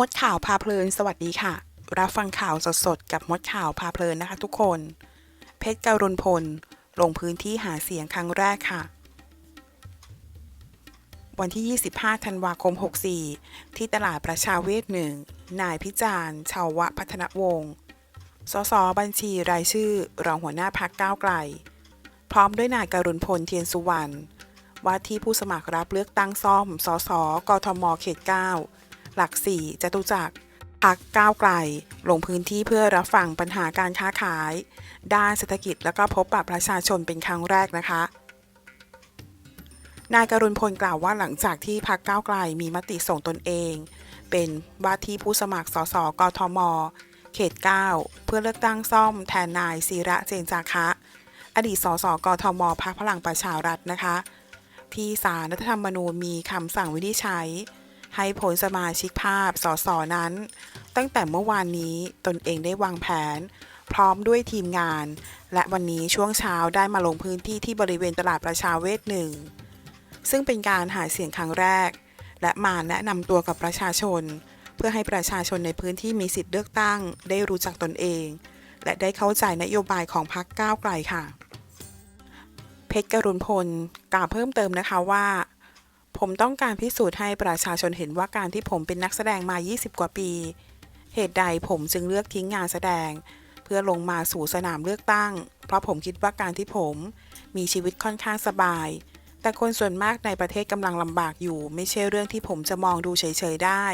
มดข่าวพาเพลิน สวัสดีค่ะ รับฟังข่าวสดๆ กับมดข่าวพาเพลินนะคะทุกคน เพชรการุณพล ลงพื้นที่หาเสียงครั้งแรกค่ะ วันที่ 25 ธันวาคม 64 ที่ตลาดประชาเวทหนึ่ง นายพิจารณ์ชาวะพัฒนวงศ์ สส บัญชีรายชื่อ รองหัวหน้าพักก้าวไกล พร้อมด้วยนายการุณพลเทียนสุวรรณ ว่าที่ผู้สมัครรับเลือกตั้งซ่อม สส กทม เขต 9 หลัก4จตุจักรพักก้าวไกล ลงพื้นที่เพื่อรับฟังปัญหาการค้าขาย ด้านเศรษฐกิจและก็พบปะประชาชนเป็นครั้งแรกนะคะ นายกรุณพลกล่าวว่าหลังจากที่พักก้าวไกลมีมติส่งตนเอง เป็นว่าที่ผู้สมัครสสกทม เขต 9 เพื่อเลือกตั้งซ่อมแทนนายศิระเจนจาคะ อดีตสสกทมพักพลังประชารัฐนะคะ ที่ศาลรัฐธรรมนูญมีคำสั่งวินิจฉัย ให้ผลสมาชิกภาพสสนั้น ตั้งแต่เมื่อวานนี้ตนเองได้วางแผน พร้อมด้วยทีมงาน และวันนี้ช่วงเช้าได้มาลงพื้นที่ที่บริเวณตลาดประชาเวทหนึ่งซึ่งเป็นการหาเสียงครั้งแรก และมาแนะนำตัวกับประชาชน เพื่อให้ประชาชนในพื้นที่มีสิทธิ์เลือกตั้ง ได้รู้จักตนเอง และได้เข้าใจนโยบายของพรรคก้าวไกลค่ะ เพชรกรุณพลกล่าวเพิ่มเติมนะคะว่า ผมต้องการพิสูจน์ให้ประชาชนเห็นว่าการที่ผมเป็นนักแสดงมา 20 กว่าปี เหตุใดผมจึงเลือกทิ้งงานแสดง เพื่อลงมาสู่สนามเลือกตั้ง เพราะผมคิดว่าการที่ผม มีชีวิตค่อนข้างสบาย แต่คนส่วนมากในประเทศกำลังลำบากอยู่ ไม่ใช่เรื่องที่ผมจะมองดูเฉยๆได้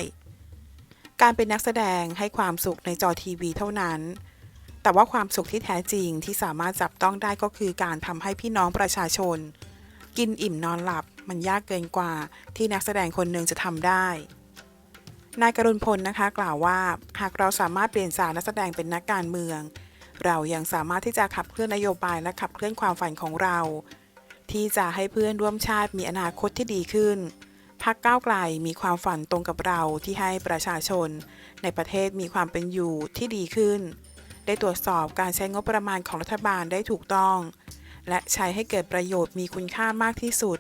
การเป็นนักแสดงให้ความสุขในจอทีวีเท่านั้น แต่ว่าความสุขที่แท้จริงที่สามารถจับต้องได้ก็คือการทำให้พี่น้องประชาชน กินอิ่มนอนหลับ มันยากเกินกว่าที่นักแสดงคนหนึ่งจะทำได้ นายกรุณพลนะคะ กล่าวว่า หากเราสามารถเปลี่ยนจากนักแสดงเป็นนักการเมือง เรายังสามารถที่จะขับเคลื่อนนโยบายและขับเคลื่อนความฝันของเรา ที่จะให้เพื่อนร่วมชาติมีอนาคตที่ดีขึ้นพักก้าวไกลมีความฝันตรงกับเราที่ให้ประชาชน ในประเทศมีความเป็นอยู่ที่ดีขึ้น ได้ตรวจสอบการใช้งบประมาณของรัฐบาลได้ถูกต้อง และใช้ให้เกิดประโยชน์มีคุณค่ามากที่สุด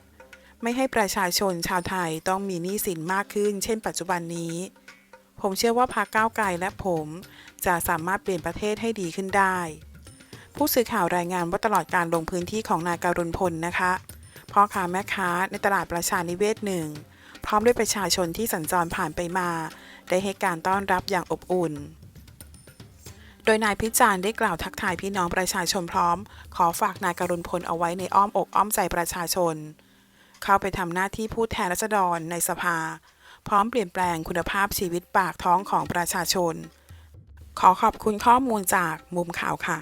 ไม่ให้ประชาชนชาวไทยต้องมีหนี้สินมากขึ้น เช่น ปัจจุบันนี้ ผมเชื่อว่าพรรคก้าวไกลและผมจะสามารถเปลี่ยนประเทศให้ดีขึ้นได้ ผู้สื่อข่าวรายงานว่าตลอดการลงพื้นที่ของนายการุณพลนะคะพ่อค้าแม่ค้าในตลาดประชานิเวศหนึ่งพร้อมด้วยประชาชนที่สัญจรผ่านไปมา ได้ให้การต้อนรับอย่างอบอุ่น โดยนายพิจารณ์ได้กล่าวทักทายพี่น้องประชาชนพร้อม ขอฝากนายกรุณพลเอาไว้ในอ้อมอกอ้อมใจประชาชน เข้าไปทำหน้าที่ผู้แทนรัษฎรในสภา พร้อมเปลี่ยนแปลงคุณภาพชีวิตปากท้องของประชาชน ขอขอบคุณข้อมูลจากมุมข่าวค่ะ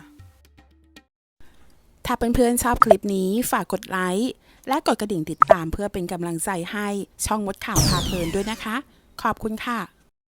ถ้าเพื่อนๆชอบคลิปนี้ฝากกดไลค์และกดกระดิ่งติดตามเพื่อเป็นกำลังใจให้ช่องมดข่าวพาเพลินด้วยนะคะ ขอบคุณค่ะ